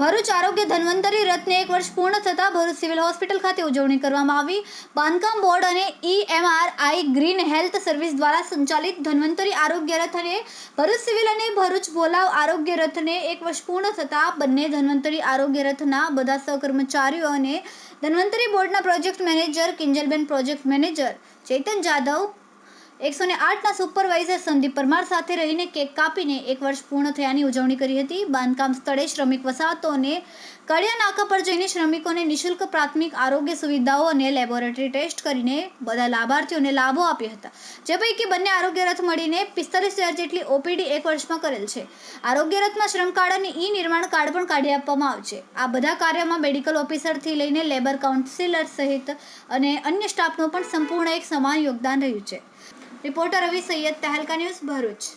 ભરૂચ આરોગ્ય ધન્વંતરી રથને એક વર્ષ પૂર્ણ થતાં ભરૂચ સિવિલ હોસ્પિટલ ખાતે ઉજવણી કરવામાં આવી. બાંધકામ બોર્ડ અને ઈએમઆરઆઈ ગ્રીન હેલ્થ સર્વિસ દ્વારા સંચાલિત ધન્વંતરી આરોગ્ય રથ અને ભરૂચ સિવિલ અને ભરૂચ ભોલાવ આરોગ્ય રથને એક વર્ષ પૂર્ણ થતાં બંને ધન્વંતરી આરોગ્ય રથના બધા સહકર્મચારીઓ અને ધન્વંતરી બોર્ડના project manager, Kinjalben project manager, Chetan Jadav એકસો ને આઠના સુપરવાઇઝર સંદીપ પરમાર સાથે રહીને કેક કાપીને એક વર્ષ પૂર્ણ થયાની ઉજવણી કરી હતી. બાંધકામ સ્થળે શ્રમિક વસાહતોને કડિયા નાકા પર જઈને શ્રમિકોને નિઃશુલ્ક પ્રાથમિક આરોગ્ય સુવિધાઓ અને લેબોરેટરી ટેસ્ટ કરીને બધા લાભાર્થીઓને લાભો આપ્યા હતા. જે પૈકી બંને આરોગ્ય રથ મળીને પિસ્તાલીસ હજાર જેટલી ઓપીડી એક વર્ષમાં કરેલ છે. આરોગ્ય રથમાં શ્રમ કાર્ડ અને ઈ નિર્માણ કાર્ડ પણ કાઢી આપવામાં આવશે. આ બધા કાર્યમાં મેડિકલ ઓફિસરથી લઈને લેબર કાઉન્સિલર સહિત અને અન્ય સ્ટાફનું પણ સંપૂર્ણ એક સમાન યોગદાન રહ્યું છે. Reporter Ravi Saiyed Tehelka news Bharuch